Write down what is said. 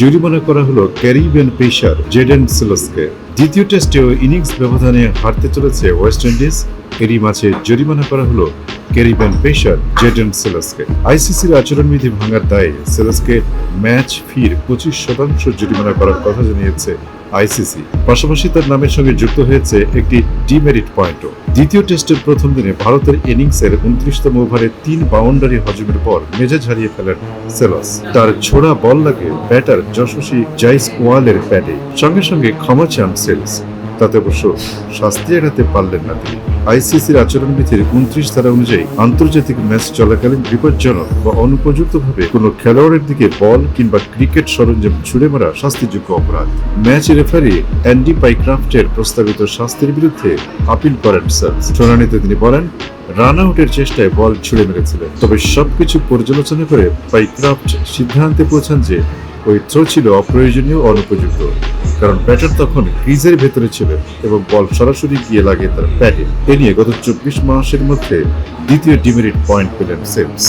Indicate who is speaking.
Speaker 1: জরিমানা করা হলো ক্যারিবিয়ান পেসার জেডেন সিলসকে। দ্বিতীয় টেস্টেও ইনিংস ব্যবধানে হারতে চলেছে ওয়েস্ট ইন্ডিজ। এরই মাঝে জরিমানা করা হলো ক্যারিবিয়ান পেসার জেডেন সেলাসকে। আইসিসির আচরণবিধি ভাঙার দায়ে সেলাসকে ম্যাচ ফির পঁচিশ শতাংশ জরিমানা করার কথা জানিয়েছে আইসিসি। পাশাপাশি তার নামের সঙ্গে যুক্ত হয়েছে একটি ডিমেরিট পয়েন্টও। দ্বিতীয় টেস্টের প্রথম দিনে ভারতের ইনিংসের উনত্রিশতম ওভারে তিন বাউন্ডারি হজমের পর মেজাজ হারিয়ে ফেলেন সেলস। তার ছোড়া বল লাগে ব্যাটার যশস্বী জাইস ওয়ালের ব্যাটে। সঙ্গে সঙ্গে ক্ষমা চান সেলস। তাতে অবশ্য শাস্তি এড়াতে পারলেন না তিনি। আইসিসির আচরণবিধির উনত্রিশ ধারা অনুযায়ী আন্তর্জাতিক ম্যাচ চলাকালীন বিপজ্জনক বা অনুপযুক্তভাবে কোনো খেলোয়াড়ের দিকে বল কিংবা ক্রিকেট সরঞ্জাম ছুড়ে মারা শাস্তিযোগ্য অপরাধ। ম্যাচ রেফারি অ্যান্ডি পাইক্রাফটের প্রস্তাবিত শাস্তির বিরুদ্ধে আপিল করেন সেলস শুনানিতে তিনি বলেন রান আউটের চেষ্টায় বল ছুড়ে মেরেছিলেন। তবে সবকিছু পর্যালোচনা করে পাইক্রাফট সিদ্ধান্তে পৌঁছান যে ওই থ্রো ছিল অপ্রয়োজনীয়, অনুপযুক্ত। কারণ ব্যাটার তখন ক্রিজের ভেতরে ছিল এবং বল সরাসরি গিয়ে লাগে তার প্যাটে এ নিয়ে গত চব্বিশ মাসের মধ্যে দ্বিতীয় ডিমেরিট পয়েন্ট পেলেন সেলস।